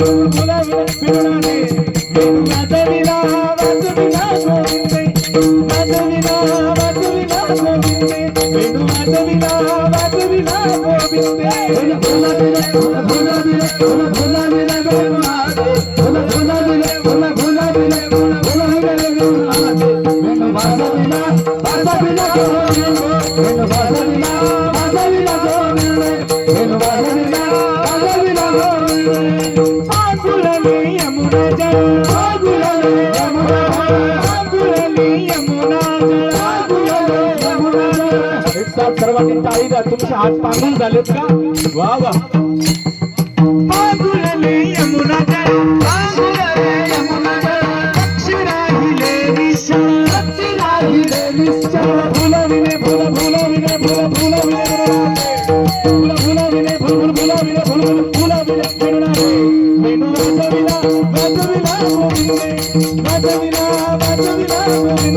Mira, द्या तुमचे हात पांघरून झालेत का वा वा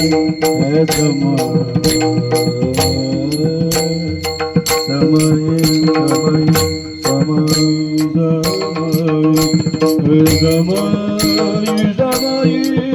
है समा समय समय समा समय समय समय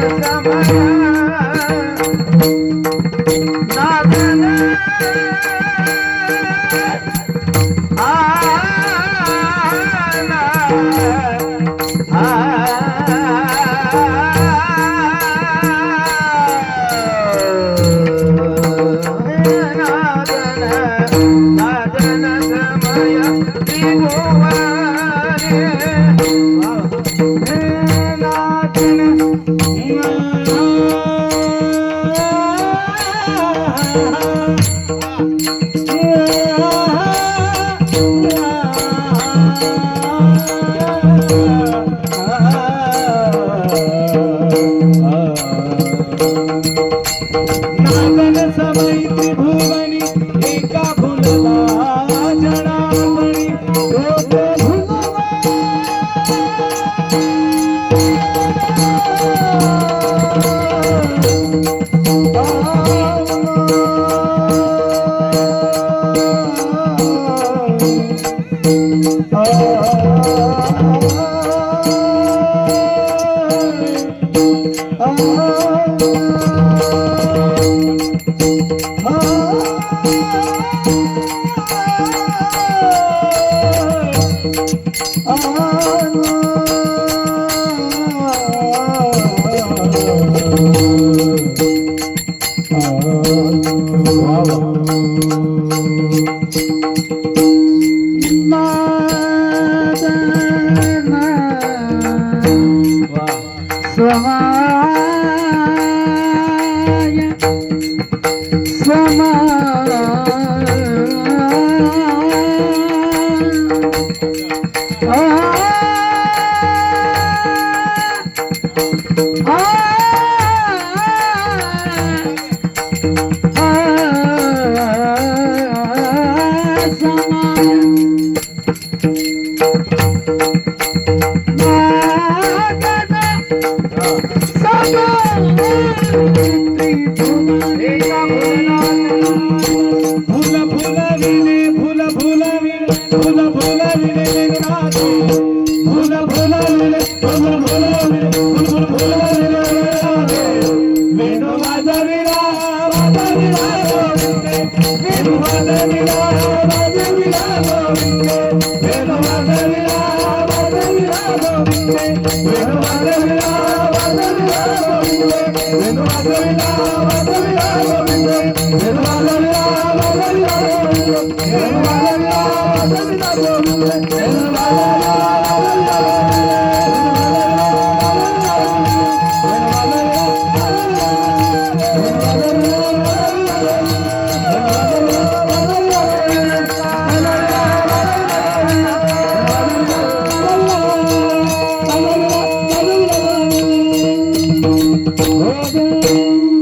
Rama Rama आ आ आ आ समय பிரமா Then I'm Thank you.